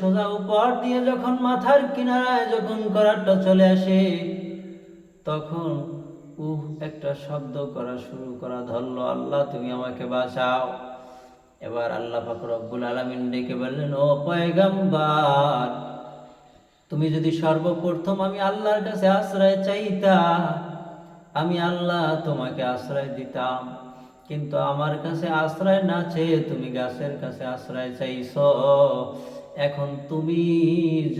সোজা উপর দিয়ে যখন মাথার কিনারায় যখন করারটা চলে আসে, তখন উহ, একটা শব্দ করা শুরু করা ধরলো, আল্লাহ, তুমি আমাকে বাঁচাও। এবার আল্লাহ পাক রব্বুল আলামিন ডেকে বললেন, ও পয়গাম্বার, তুমি যদি সর্বপ্রথম আমি আল্লাহর কাছে আশ্রয় চাইতা আমি আল্লাহ তোমাকে আশ্রয় দিতাম। কিন্তু আমার কাছে আশ্রয় না চেয়ে তুমি গাছের কাছে আশ্রয় চাইছো। এখন তুমি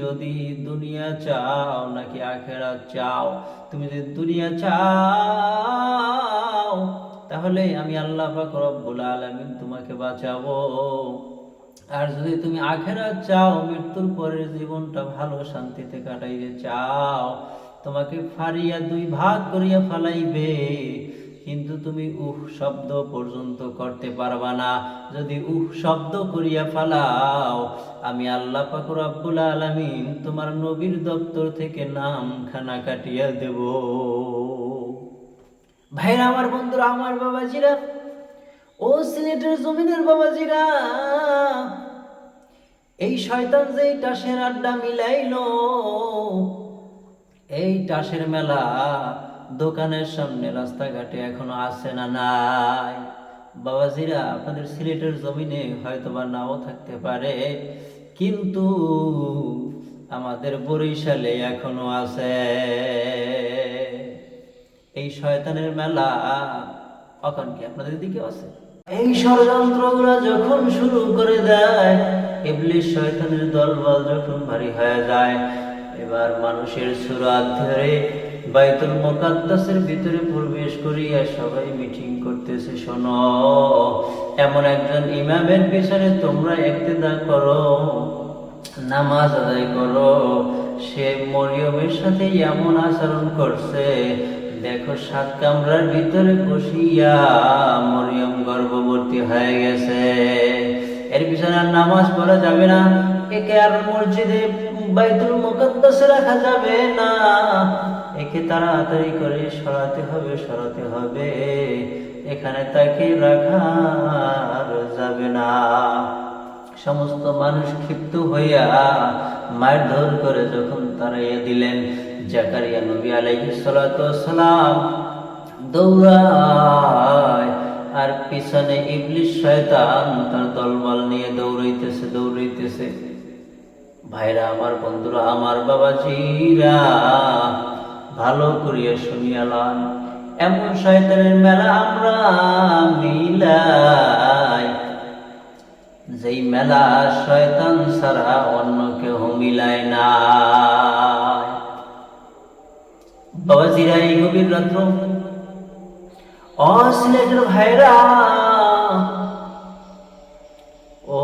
যদি দুনিয়া চাও নাকি আখেরা চাও? তুমি যদি দুনিয়া চাও, তাহলে আমি আল্লাহ পাক রব্বুল আলামিন তোমাকে বাঁচাবো। আর যদি তুমি আখেরা চাও, মৃত্যুর পরের জীবনটা ভালো শান্তিতে কাটাইতে চাও, তোমাকে ফারিয়া দুই ভাগ করিয়া ফালাইবে। কিন্তু তুমি উহ শব্দ পর্যন্ত করতে পারবা না। যদি উহ শব্দ করিয়া ফালাও, আমি আল্লাহ পাক রব্বুল আলামিন তোমার নবীর দপ্তর থেকে নাম খানা কাটিয়া দেব। ভাইরা আমার বন্ধুরা, আমার বাবাজিরা, ও সিলেটের জমিনের বাবাজিরা, এই শয়তান যে টাসের আড্ডা মিলাইলো, এই টাসের মেলা দোকানের সামনে রাস্তাঘাটে এখনও আছে না নাই? বাবাজিরা, আপনাদের সিলেটের জমিনে হয়তো বা নাও থাকতে পারে, কিন্তু আমাদের বরিশালে এখনও আছে। এই শয়তানের মেলা এখন কি আপনাদের দিকেও আছে? এই ষড়যন্ত্রগুলো যখন শুরু করে দেয় ইবলিশ শয়তানের দলবল যখন ভারী হয়ে যায়, এবার মানুষের সুরাত ধরে বাইতুল মোকাদ্দাসের ভিতরে প্রবেশ করিয়া সবাই মিটিং করতেছে, শোনো। এমন একজন ইমামের পিছনে তোমরা একতেদা করো, নামাজ আদায় করো। সে মরিয়মের সাথে এমন আচরণ করছে, দেখো সাত কামরার ভিতরে বসিয়া মরিয়ম গর্ভবতী হয়ে গেছে। এর পিছনে নামাজ পড়া যাবে না। একে আর মসজিদে বাইতুল মুকদ্দাসে রাখা যাবে না। একে তাড়াতাড়ি করে সরাতে হবে সরাতে হবে। এখানে তাকে রাখা যাবে না। সমস্ত মানুষ ক্ষিপ্ত হইয়া মারধর করে যখন তাড়াইয়া দিলেন, জাকারিয়া নবী আলাইহিস সালাতু সালাম দৌড়ায়। আর পিছনে ইবলিশ শয়তান তার দলবল নিয়ে দৌড়াইতেছে দৌড়াইতেছে। ভাইরা, আমার বন্ধুরা, আমার বাবাজিরা, ভালো করিয়া শুনিয়ালাম এমন শয়তানের মেলা আমরা মিলাই। যেই মেলা শয়তান ছাড়া অন্য কেউ মিলায় না বাবাজিরা, এই গভীর রাত্র। ও ভাইরা ও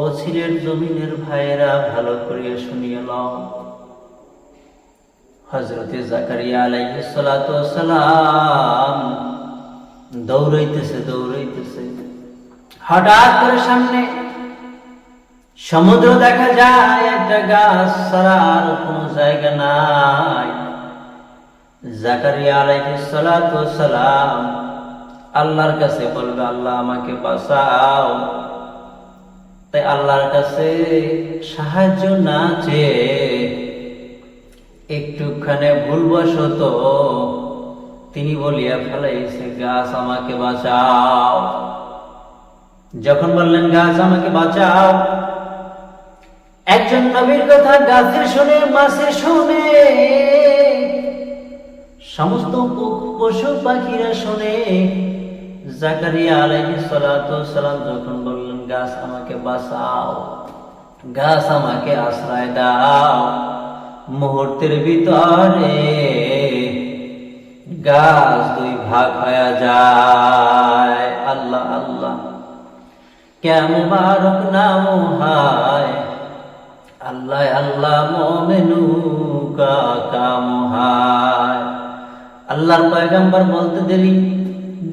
জমিনের ভাইরা ভালো করিয়া শুনিয়ে নাও হজরতে জাকারিয়া আলাইহিস সালাতু সালাম দৌড়াইতেছে দৌড়াইতেছে। হঠাৎ করে সামনে সমুদ্র দেখা যায়, একটা গাছ ছাড়া আর কোনো জায়গা নাই। জাকারিয়া আলাইহিস সালাতু সালাম আল্লাহর কাছে বলবে, আল্লাহ আমাকে বাঁচাও। তাই আল্লাহর কাছে সাহায্য না চেয়ে একটুখানে ভুলবশত তিনি বলিয়া ফেলাইছে, গাছ আমাকে বাঁচাও। যখন বললেন, গাছ আমাকে বাঁচাও, একজন নবীর কথা গাছের শুনে, মাছের শুনে, সমস্ত পশু পাখিরা শুনে, জাকারিয়া আলাইহিস সালাম যখন বললেন গাছ আমাকে বাঁচাও। গাছ আমাকে আশ্রয় দাও। মুহূর্তের ভিতরে গাছ দুই ভাগ হয়ে যায়। আল্লাহ আল্লাহ। কেমবারক নাম হায় আল্লাহ আল্লাহ মোমেনু কাম হায় আল্লাহর পয়গাম্বর বলতে দেরি।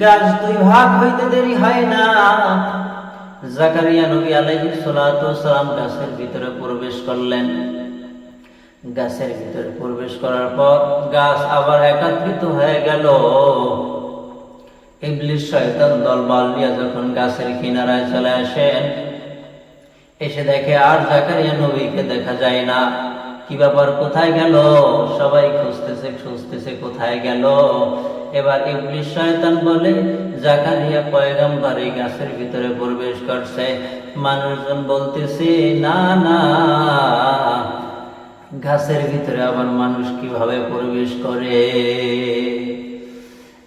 গাছ দুই ভাগ হইতে দেরি হয় না। জাকারিয়া নবী সালাতু সালাম গাছের ভিতরে প্রবেশ করলেন। গাছের ভিতরে প্রবেশ করার পর গাছ আবার একত্রিত হয়ে গেল। ইবলিশ শয়তান দলবল নিয়ে যখন গাছের কিনারায় চলে আসেন, এসে দেখে আর জাকারিয়া নবীকে দেখা যায় না। কি ব্যাপার, কোথায় গেল? সবাই খুঁজতেছে খুঁজতেছে, কোথায় গেল? এবার ইবলিশ শয়তান বলে, জাকারিয়া পয়গাম্বার এই গাছের ভিতরে প্রবেশ করছে। মানুষজন বলতেছে, না না, গাছের ভিতরে আবার মানুষ কীভাবে প্রবেশ করে?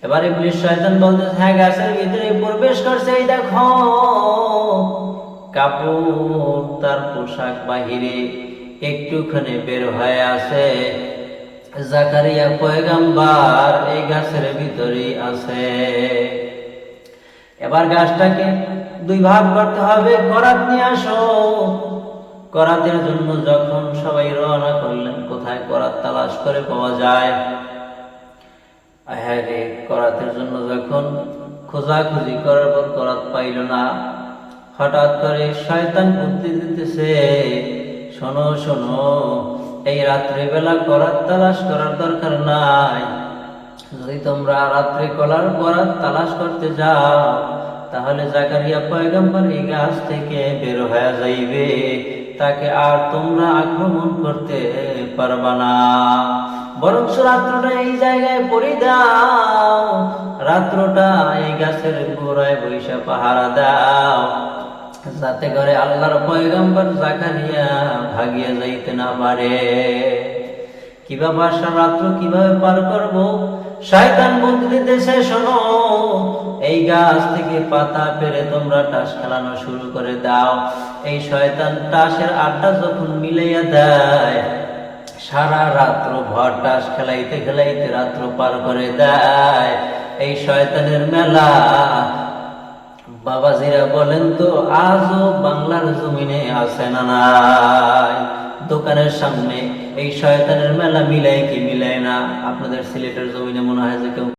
এবার ইবলিশ শয়তান বলতেছে হ্যাঁ গাছের ভিতরে প্রবেশ করছে, এই দেখো, কাপড় তার পোশাক বাহিরে একটুখানি বের হয়ে আছে। জাকারিয়া পয়গাম্বার এই গাছের ভিতরেই আছে। এবার গাছটাকে দুই ভাগ করতে হবে, করাত নিয়ে আসো। করাতের জন্য যখন সবাই রওনা করলেন, কোথায় করাত তালাশ করে পাওয়া যায়? হ্যাঁ রে করাতের জন্য যখন খোঁজাখুঁজি করার পর করাত পাইল না, হঠাৎ করে শয়তান বুদ্ধি দিতেছে, শোনো শোনো এই রাত্রিবেলা করার তালাশ করার দরকার নাই। যদি তোমরা রাত্রে কলার করাত তালাশ করতে যাও, তাহলে জাকারিয়া পয়গম্বর এই গাছ থেকে বের হয়ে যাইবে। তাকে আর তোমরা আক্রমণ করতে পারবা না। বরং রাত্রটা এই জায়গায় পড়ে দাও রাত্রটা এই গাছের গোড়ায় বৈশা পাহারা দাও। যাতে করে আল্লাহর পয়গম্বর জাকারিয়া ভাগিয়ে যাইতে না পারে। কীভাবে আসা রাত্র কীভাবে পার করব? শয়তান বুদ্ধি দিতেছে, শোনো, এই গাছ থেকে পাতা পেরে তোমরা টাস খেলানো শুরু করে দাও। এই শয়তান টাসের আড্ডা যখন মিলাইয়া দেয়, সারা রাত্র ভর টাস খেলাইতে খেলাইতে রাত্র পার করে দেয়। এই শয়তানের মেলা বাবাজিরা বলেন তো, আজও বাংলার জমিনে আছে না নাই? দোকানের সামনে এই শয়তানের মেলা মিলাই কি মিলায় না? আপনাদের সিলেটের জমিনে মনে হয় যে কেউ